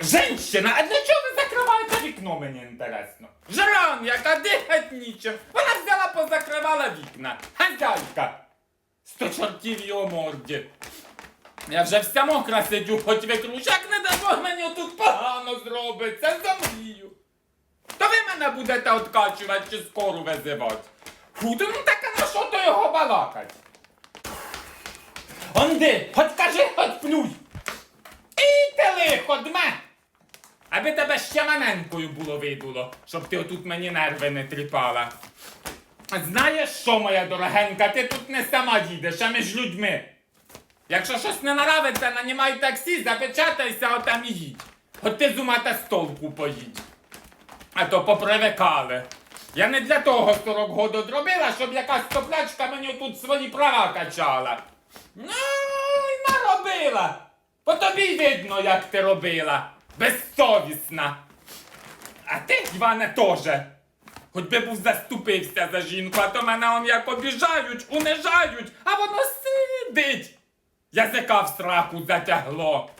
Женщина, а для чого ви закриваєте вікно, мені інтересно? Жран, яка дихать нічим. Вона взяла позакривала вікна. Хазяйка. Сто чортів його морді. Я вже вся мокра сидю, хоч викручак, не дай Бог мені тут погано зробиться, замрію. То ви мене будете откачувати чи скору визивати? Фу, то ну так на що то його балакать? Онди, хоч кажи, хоч плюй. І ти лихо, дме. Аби тебе ще маненькою було видуло, щоб ти отут мені нерви не тріпала. Знаєш що, моя дорогенька, ти тут не сама їдеш, а між людьми. Якщо щось не нравиться, нанімай таксі, запечатайся, отам і їдь. От ти з толку поїдь. А то попривикали. Я не для того 40 году зробила, щоб якась соплячка мені тут свої права качала. Ну, й наробила. По тобі видно, як ти робила. Безсовісна. А ти, Іване, теж. Хоч би був заступився за жінку, а то мене он як обіжають, унижають, а воно сидить. Язика в сраку затягло.